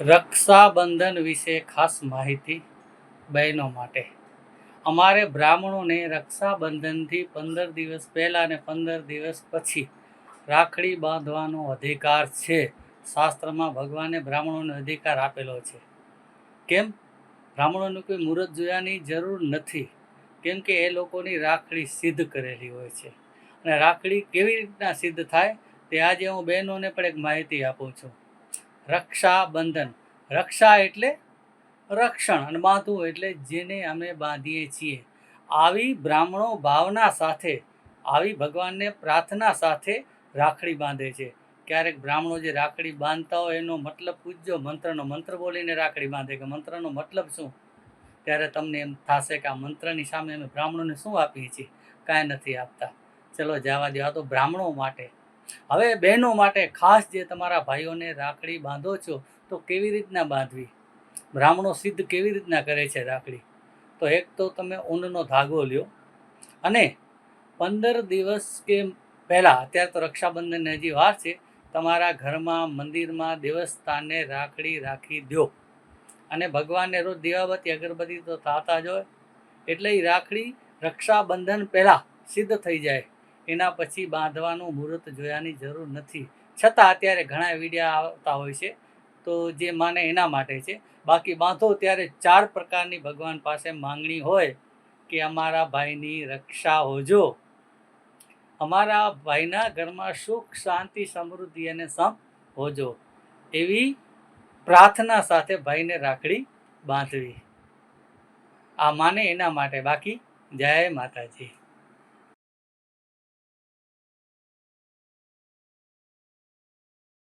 રક્ષાબંધન વિશે ખાસ માહિતી બહેનો માટે. અમારે બ્રાહ્મણોને રક્ષાબંધનથી પંદર દિવસ પહેલાં અને પંદર દિવસ પછી રાખડી બાંધવાનો અધિકાર છે. શાસ્ત્રમાં ભગવાને બ્રાહ્મણોને અધિકાર આપેલો છે. કેમ? બ્રાહ્મણોનું કોઈ મુહૂર્ત જોયાની જરૂર નથી. કેમ કે એ લોકોની રાખડી સિદ્ધ કરેલી હોય છે. અને રાખડી કેવી રીતના સિદ્ધ થાય તે આજે હું બહેનોને પણ એક માહિતી આપું છું. રક્ષાબંધન. રક્ષા એટલે રક્ષણ અને બાંધવું એટલે જેને અમે બાંધીએ છીએ. આવી બ્રાહ્મણો ભાવના સાથે, આવી ભગવાનને પ્રાર્થના સાથે રાખડી બાંધે છે. ક્યારેક બ્રાહ્મણો જે રાખડી બાંધતા હોય એનો મતલબ પૂજ્યો, મંત્રનો મંત્ર બોલીને રાખડી બાંધે કે મંત્રનો મતલબ શું? ત્યારે તમને એમ થશે કે આ મંત્રની સામે અમે બ્રાહ્મણોને શું આપીએ છીએ? કાંઈ નથી આપતા. ચલો જવા દો આ તો બ્રાહ્મણો માટે. હવે બહેનો માટે ખાસ જે તમારા ભાઈઓને રાખડી બાંધો છો, તો કેવી રીતના બાંધવી? બ્રાહ્મણો સિદ્ધ કેવી રીતના કરે છે રાખડી? તો એક તો તમે ઊનનો ધાગો લ્યો અને પંદર દિવસ કે પહેલાં, અત્યારે તો રક્ષાબંધનની હજી વાર છે, તમારા ઘરમાં, મંદિરમાં, દેવસ્થાને રાખડી રાખી દો અને ભગવાનને રોજ દીવાબત્તી, અગરબત્તી તો થતા જ હોય. એટલે એ રાખડી રક્ષાબંધન પહેલાં સિદ્ધ થઈ જાય. એના પછી બાંધવાનું મુહૂર્ત જોયાની જરૂર નથી. છતાં અત્યારે ઘણા વિડીયા આવતા હોય છે, તો જે માને એના માટે છે. બાકી બાંધો ત્યારે ચાર પ્રકારની ભગવાન પાસે માંગણી હોય કે અમારા ભાઈની રક્ષા હોજો. અમારા ભાઈના ઘરમાં સુખ, શાંતિ, સમૃદ્ધિ અને સમ હોજો. એવી પ્રાર્થના સાથે ભાઈને રાખડી બાંધવી. આ માને એના માટે. બાકી જય માતાજી.